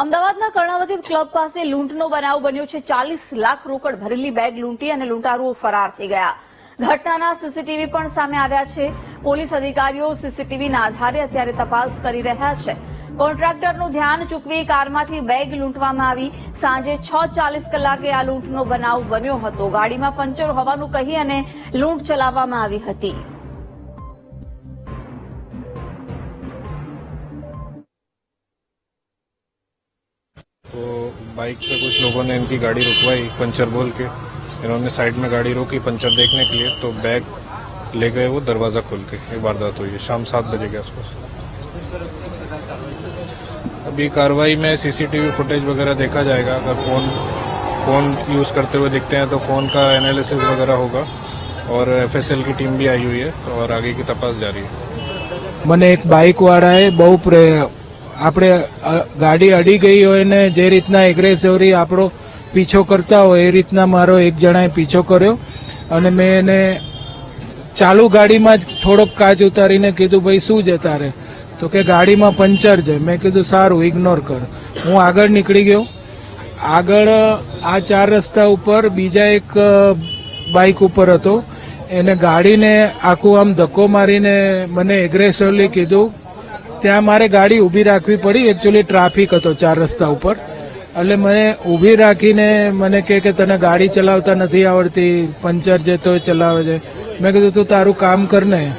અમદાવાદના કર્ણાવતી ક્લબ પાસે લૂંટનો બનાવ બન્યો છે. ચાલીસ લાખ રોકડ ભરેલી બેગ લૂંટી અને લૂંટારુઓ ફરાર થઈ ગયા. ઘટનાના સીસીટીવી પણ સામે આવ્યા છે. પોલીસ અધિકારીઓ સીસીટીવીના આધારે અત્યારે તપાસ કરી રહ્યા છે. કોન્ટ્રાક્ટરનું ધ્યાન ચૂકવી કારમાંથી બેગ લૂંટવામાં આવી. સાંજે છ ચાલીસ કલાકે આ લૂંટનો બનાવ બન્યો હતો. ગાડીમાં પંચર હોવાનું કહી અને લૂંટ ચલાવવામાં આવી હતી. बाइक पे कुछ लोगों ने इनकी गाड़ी रुकवाई, पंचर बोल के। इन्होंने साइड में गाड़ी रोकी पंचर देखने के लिए तो बैग ले गए वो दरवाज़ा खोल के। एक वारदात हुई है, शाम सात बजे के आसपास। अभी कार्रवाई में सीसीटीवी फुटेज वगैरह देखा जाएगा। अगर फ़ोन फ़ोन यूज़ करते हुए दिखते हैं तो फ़ोन का एनालिसिस वगैरह होगा। और एफएसएल की टीम भी आई हुई है, और आगे की तपास जारी है। मैंने एक बाइक वाला है बहुत આપણે ગાડી અડી ગઈ હોય ને જે રીતના એગ્રેસિવરી આપણો પીછો કરતા હોય, એ રીતના મારો એક જણાએ પીછો કર્યો. અને મેં એને ચાલુ ગાડીમાં જ થોડોક કાચ ઉતારીને કીધું, ભાઈ, શું છે તારે? તો કે, ગાડીમાં પંચર છે. મેં કીધું, સારું ઇગ્નોર કર. હું આગળ નીકળી ગયો. આગળ, આ ચાર રસ્તા ઉપર બીજા એક બાઇક ઉપર હતો. એને ગાડીને આખું આમ ધક્કો મારીને મને એગ્રેસિવલી કીધું ત્યાં મારે ગાડી ઊભી રાખવી પડી. એકચ્યુઅલી ટ્રાફિક હતો ચાર રસ્તા ઉપર. એટલે મને ઊભી રાખીને મને કહે કે તને ગાડી ચલાવતા નથી આવડતી, પંચર જે તોય ચલાવે છે. મેં કીધું, તું તારું કામ કર ને.